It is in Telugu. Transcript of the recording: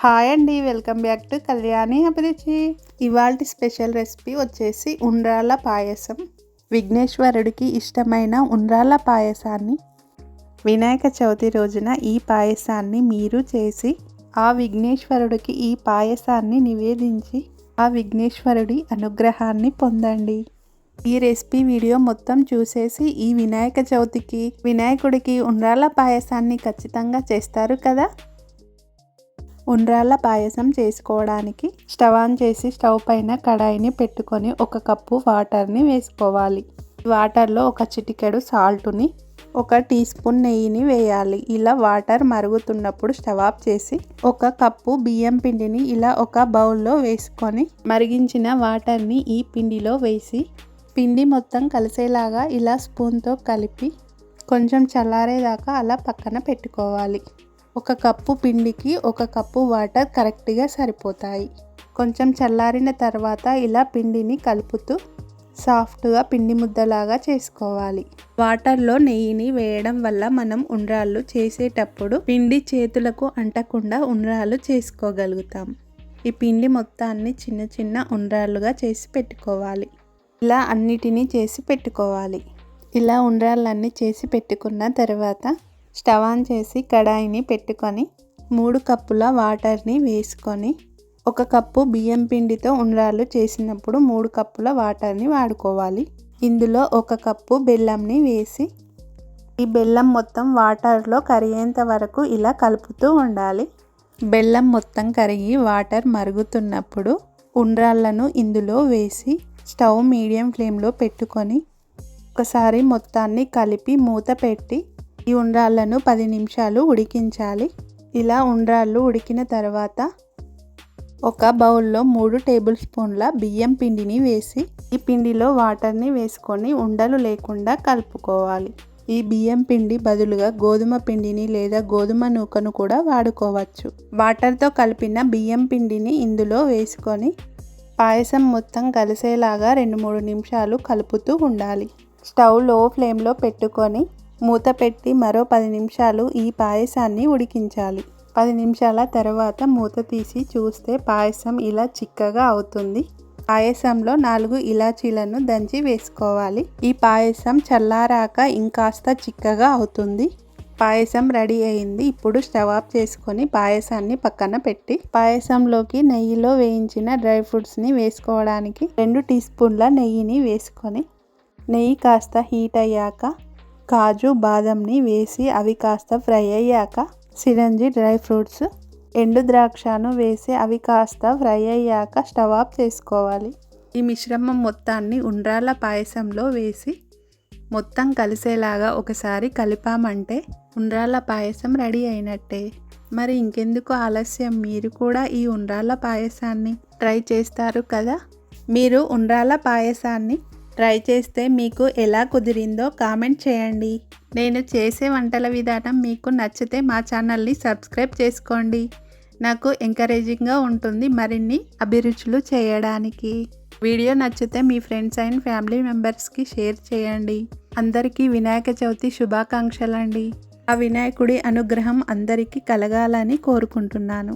హాయ్ అండి వెల్కమ్ బ్యాక్ టు కళ్యాణి అభిరుచి. ఇవాళ స్పెషల్ రెసిపీ వచ్చేసి ఉండ్రాల పాయసం. విఘ్నేశ్వరుడికి ఇష్టమైన ఉండ్రాళ్ళ పాయసాన్ని. వినాయక చవితి రోజున ఈ పాయసాన్ని మీరు చేసి ఆ విఘ్నేశ్వరుడికి ఈ పాయసాన్ని నివేదించి ఆ విఘ్నేశ్వరుడి అనుగ్రహాన్ని పొందండి. ఈ రెసిపీ వీడియో మొత్తం చూసేసి ఈ వినాయక చవితికి వినాయకుడికి ఉండ్రాళ్ళ పాయసాన్ని ఖచ్చితంగా చేస్తారు కదా? ఉండ్రాళ్ళ పాయసం చేసుకోవడానికి స్టవ్ ఆన్ చేసి స్టవ్ పైన కడాయిని పెట్టుకొని ఒక కప్పు వాటర్ని వేసుకోవాలి. వాటర్లో ఒక చిటికెడు సాల్ట్ని ఒక టీ స్పూన్ నెయ్యిని వేయాలి. ఇలా వాటర్ మరుగుతున్నప్పుడు స్టవ్ ఆఫ్ చేసి ఒక కప్పు బియ్యం పిండిని ఇలా ఒక బౌల్లో వేసుకొని మరిగించిన వాటర్ని ఈ పిండిలో వేసి పిండి మొత్తం కలిసేలాగా ఇలా స్పూన్తో కలిపి కొంచెం చల్లారేదాకా అలా పక్కన పెట్టుకోవాలి. ఒక కప్పు పిండికి ఒక కప్పు వాటర్ కరెక్ట్గా సరిపోతాయి. కొంచెం చల్లారిన తర్వాత ఇలా పిండిని కలుపుతూ సాఫ్ట్గా పిండి ముద్దలాగా చేసుకోవాలి. వాటర్లో నెయ్యిని వేయడం వల్ల మనం ఉండ్రాళ్ళు చేసేటప్పుడు పిండి చేతులకు అంటకుండా ఉండ్రాళ్ళు చేసుకోగలుగుతాం. ఈ పిండి మొత్తాన్ని చిన్న చిన్న ఉండ్రాళ్ళుగా చేసి పెట్టుకోవాలి. ఇలా అన్నిటినీ చేసి పెట్టుకోవాలి. ఇలా ఉండ్రాళ్ళన్నీ చేసి పెట్టుకున్న తర్వాత స్టవ్ ఆన్ చేసి కడాయిని పెట్టుకొని మూడు కప్పుల వాటర్ని వేసుకొని ఒక కప్పు బియ్యం పిండితో ఉండ్రాలు చేసినప్పుడు మూడు కప్పుల వాటర్ని వాడుకోవాలి. ఇందులో ఒక కప్పు బెల్లంని వేసి ఈ బెల్లం మొత్తం వాటర్లో కరిగేంత వరకు ఇలా కలుపుతూ ఉండాలి. బెల్లం మొత్తం కరిగి వాటర్ మరుగుతున్నప్పుడు ఉండ్రాళ్ళను ఇందులో వేసి స్టవ్ మీడియం ఫ్లేమ్లో పెట్టుకొని ఒకసారి మొత్తాన్ని కలిపి మూత పెట్టి ఈ ఉండ్రాళ్ళను పది నిమిషాలు ఉడికించాలి. ఇలా ఉండ్రాళ్ళు ఉడికిన తర్వాత ఒక బౌల్లో మూడు టేబుల్ స్పూన్ల బియ్యం పిండిని వేసి ఈ పిండిలో వాటర్ని వేసుకొని ఉండలు లేకుండా కలుపుకోవాలి. ఈ బియ్యం పిండి బదులుగా గోధుమ పిండిని లేదా గోధుమ నూకను కూడా వాడుకోవచ్చు. వాటర్తో కలిపిన బియ్యం పిండిని ఇందులో వేసుకొని పాయసం మొత్తం కలిసేలాగా రెండు మూడు నిమిషాలు కలుపుతూ ఉండాలి. స్టవ్లో ఫ్లేమ్లో పెట్టుకొని మూత పెట్టి మరో పది నిమిషాలు ఈ పాయసాన్ని ఉడికించాలి. పది నిమిషాల తర్వాత మూత తీసి చూస్తే పాయసం ఇలా చిక్కగా అవుతుంది. పాయసంలో నాలుగు ఇలాచీలను దంచి వేసుకోవాలి. ఈ పాయసం చల్లారాక ఇంకాస్త చిక్కగా అవుతుంది. పాయసం రెడీ అయింది. ఇప్పుడు స్టవ్ ఆఫ్ చేసుకొని పాయసాన్ని పక్కన పెట్టి పాయసంలోకి నెయ్యిలో వేయించిన డ్రై ఫ్రూట్స్ని వేసుకోవడానికి రెండు టీ స్పూన్ల నెయ్యిని వేసుకొని నెయ్యి కాస్త హీట్ అయ్యాక కాజు బాదంని వేసి అవి కాస్త ఫ్రై అయ్యాక సిరంజి డ్రై ఫ్రూట్స్ ఎండు ద్రాక్షను వేసి అవి కాస్త ఫ్రై అయ్యాక స్టవ్ ఆఫ్ చేసుకోవాలి. ఈ మిశ్రమం మొత్తాన్ని ఉండ్రాల పాయసంలో వేసి మొత్తం కలిసేలాగా ఒకసారి కలిపామంటే ఉండ్రాల పాయసం రెడీ అయినట్టే. మరి ఇంకెందుకు ఆలస్యం? మీరు కూడా ఈ ఉండ్రాల పాయసాన్ని ట్రై చేస్తారు కదా? మీరు ఉండ్రాల పాయసాన్ని ట్రై చేస్తే మీకు ఎలా కుదిరిందో కామెంట్ చేయండి. నేను చేసే వంటల విధానం మీకు నచ్చితే మా ఛానల్ని సబ్స్క్రైబ్ చేసుకోండి. నాకు ఎంకరేజింగ్గా ఉంటుంది మరిన్ని అభిరుచులు చేయడానికి. వీడియో నచ్చితే మీ ఫ్రెండ్స్ అండ్ ఫ్యామిలీ మెంబర్స్కి షేర్ చేయండి. అందరికీ వినాయక చవితి శుభాకాంక్షలండి. ఆ వినాయకుడి అనుగ్రహం అందరికీ కలగాలని కోరుకుంటున్నాను.